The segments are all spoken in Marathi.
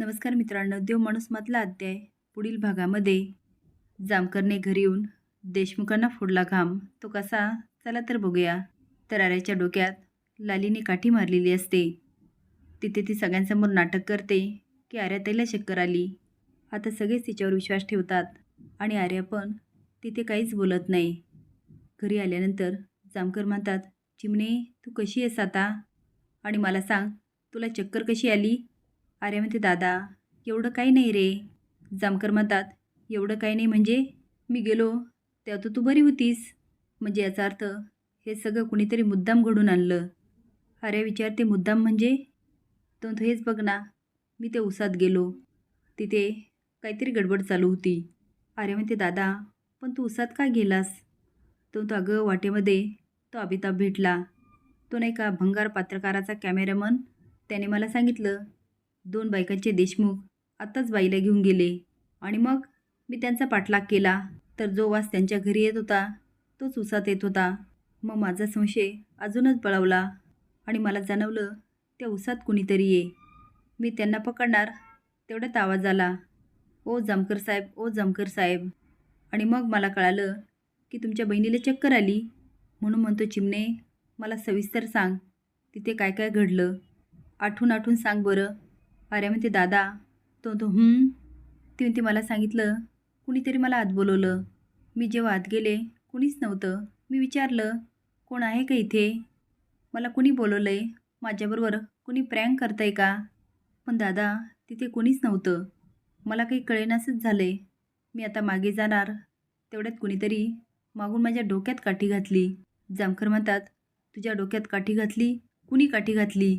नमस्कार मित्रांनो देव माणूसमधला अध्याय पुढील भागामध्ये. जामकरने घरी येऊन देशमुखांना फोडला घाम. तो कसा? चला तर बघूया. तर आर्याच्या डोक्यात लालीने काठी मारलेली असते. तिथे ती सगळ्यांसमोर नाटक करते की आर्याताईला चक्कर आली. आता सगळेच तिच्यावर विश्वास ठेवतात आणि आर्या पण तिथे काहीच बोलत नाही. घरी आल्यानंतर जामकर म्हणतात चिमणे तू कशी आहेस आता? आणि मला सांग तुला चक्कर कशी आली? अरे म्हणते दादा एवढं काही नाही रे. जामकर म्हणतात एवढं काही नाही म्हणजे मी गेलो तेव्हा तर तू बरी होतीस. म्हणजे याचा अर्थ हे सगळं कुणीतरी मुद्दाम घडून आणलं. अरे विचारते मुद्दाम म्हणजे? तो हेच बघ ना मी ते उसात गेलो. तिथे काहीतरी गडबड चालू होती. अरे म्हणते दादा पण तू उसात का गेलास? तो तो अगं वाटेमध्ये तो अमिताभ भेटला. तो नाही का भंगार पत्रकाराचा कॅमेरामन? त्याने मला सांगितलं दोन बायकांचे देशमुख आत्ताच बाईला घेऊन गेले. आणि मग मी त्यांचा पाठलाग केला. तर जो वास त्यांच्या घरी येत होता तोच उसात येत होता. मग माझा संशय अजूनच बळावला आणि मला जाणवलं त्या उसात कुणीतरी ये. मी त्यांना पकडणार तेवढ्यात आवाज आला ओ जामकर साहेब ओ जामकर साहेब. आणि मग मला कळालं की तुमच्या बहिणीला चक्कर आली. म्हणून म्हणतो चिमणे मला सविस्तर सांग तिथे काय काय घडलं? आठवून आठवून सांग बरं. अरे म्हणते दादा. तो तो हं ती म्हणते मला सांगितलं कुणीतरी मला आत बोलवलं. मी जेव्हा आत गेले कुणीच नव्हतं. मी विचारलं कोण आहे का इथे? मला कुणी बोलवलं आहे माझ्याबरोबर कुणी प्रँक करतं का? पण दादा तिथे कुणीच नव्हतं. मला काही कळेनासंच झालं आहे मी आता मागे जाणार. तेवढ्यात कुणीतरी मागून माझ्या डोक्यात काठी घातली. जामखर म्हणतात तुझ्या डोक्यात काठी घातली? कुणी काठी घातली?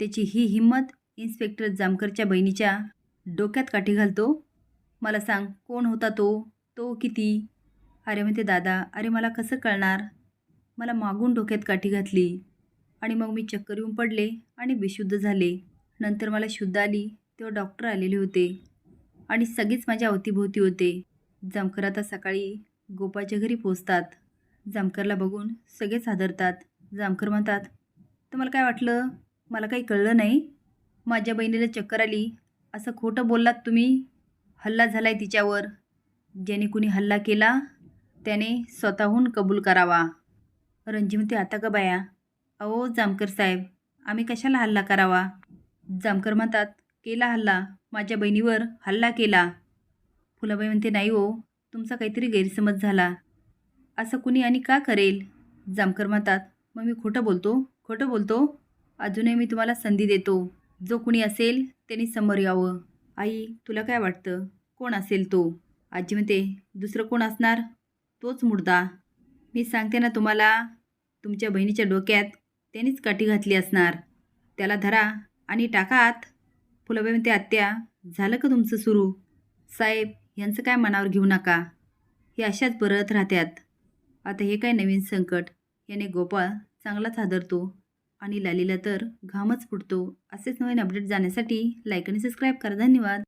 त्याची ही हिंमत इन्स्पेक्टर जामकरच्या बहिणीच्या डोक्यात काठी घालतो. मला सांग कोण होता तो? तो किती? अरे म्हणते दादा अरे मला कसं कळणार? मला मागून डोक्यात काठी घातली आणि मग मी चक्कर येऊन पडले आणि बेशुद्ध झाले. नंतर मला शुद्ध आली तेव्हा डॉक्टर आलेले होते आणि सगळेच माझ्या अवतीभोवती होते. जामकर आता सकाळी गोपाच्या घरी पोचतात जामकरला बघून सगळेच हादरतात जामकर म्हणतात तुम्हाला काय वाटलं? मला काही कळलं नाही? माझ्या बहिणीला चक्कर आली. असं खोटं बोललात तुम्ही? हल्ला झाला आहे तिच्यावर. ज्याने कुणी हल्ला केला त्याने स्वतःहून कबूल करावा. रणजी म्हणते आता का बाया? अहो जामकर साहेब आम्ही कशाला हल्ला करावा? जामकर म्हणतात केला हल्ला. माझ्या बहिणीवर हल्ला केला. फुलाबाई म्हणते नाही हो तुमचा काहीतरी गैरसमज झाला. असं कुणी आणि का करेल? जामकर म्हणतात मग मी खोटं बोलतो? खोटं बोलतो? अजूनही मी तुम्हाला संधी देतो. जो कुणी असेल त्यांनी समोर यावं. आई तुला काय वाटतं? कोण असेल तो? आजी म्हणते दुसरं कोण असणार? तोच मुर्दा. मी सांगते ना तुम्हाला तुमच्या बहिणीच्या डोक्यात त्यांनीच काठी घातली असणार. त्याला धरा आणि टाका आत. फुलाबाई म्हणते आत्या झालं का तुमचं सुरू? साहेब यांचं काय मनावर घेऊ नका. हे अशाच परत राहत्यात. आता हे काय नवीन संकट? याने गोपाळ चांगलाच हादरतो. आणि लालीला तर घामच फुटतो. असेच नवीन अपडेट जाण्यासाठी लाईक आणि सबस्क्राईब करा. धन्यवाद.